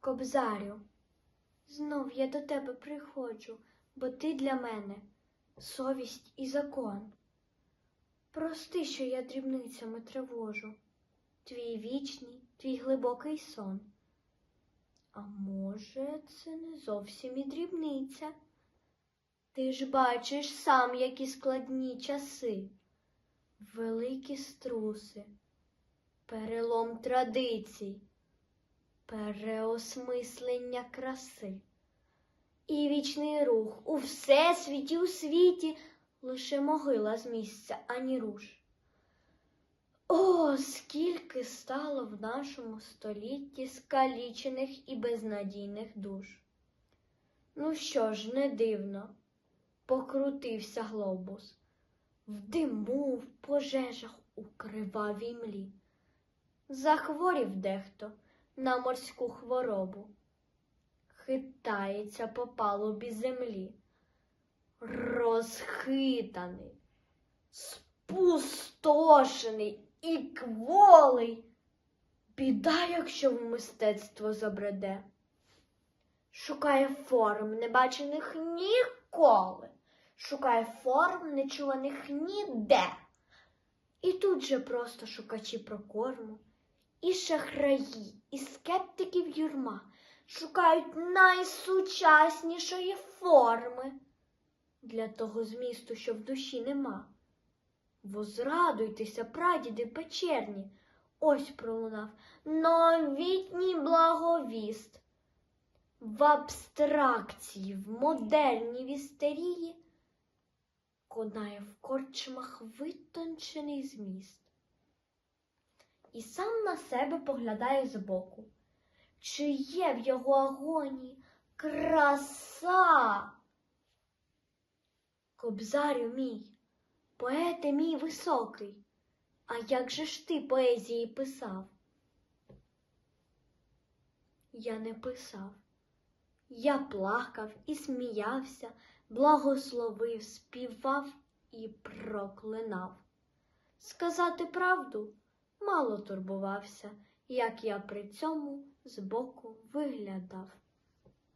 Кобзарю, знов я до тебе приходжу, бо ти для мене совість і закон. Прости, що я дрібницями тривожу, твій вічний, твій глибокий сон. А може, це не зовсім і дрібниця. Ти ж бачиш сам, які складні часи, великі струси, перелом традицій, переосмислення краси. І вічний рух у всесвіті, у світі лише могила з місця, ані руш. О, скільки стало в нашому столітті скалічених і безнадійних душ. Ну що ж, не дивно, покрутився глобус в диму, в пожежах у кривавій млі. Захворів дехто на морську хворобу, хитається по палубі землі, розхитаний, спустошений і кволий. Біда, якщо в мистецтво забреде. Шукає форм, не бачених ніколи, шукає форм, нечуваних ніде. І тут же просто шукачі прокорму, і шахраї, і скептиків юрма шукають найсучаснішої форми для того змісту, що в душі нема. Возрадуйтеся, прадіди печерні, ось пролунав новітній благовіст. В абстракції, в модельній вістерії конає в корчмах витончений зміст. І сам на себе поглядає збоку, чи є в його агонії краса. Кобзарю мій, поете мій високий, а як же ж ти поезії писав? Я не писав. Я плакав і сміявся, благословив, співав і проклинав. Сказати правду мало турбувався, як я при цьому збоку виглядав.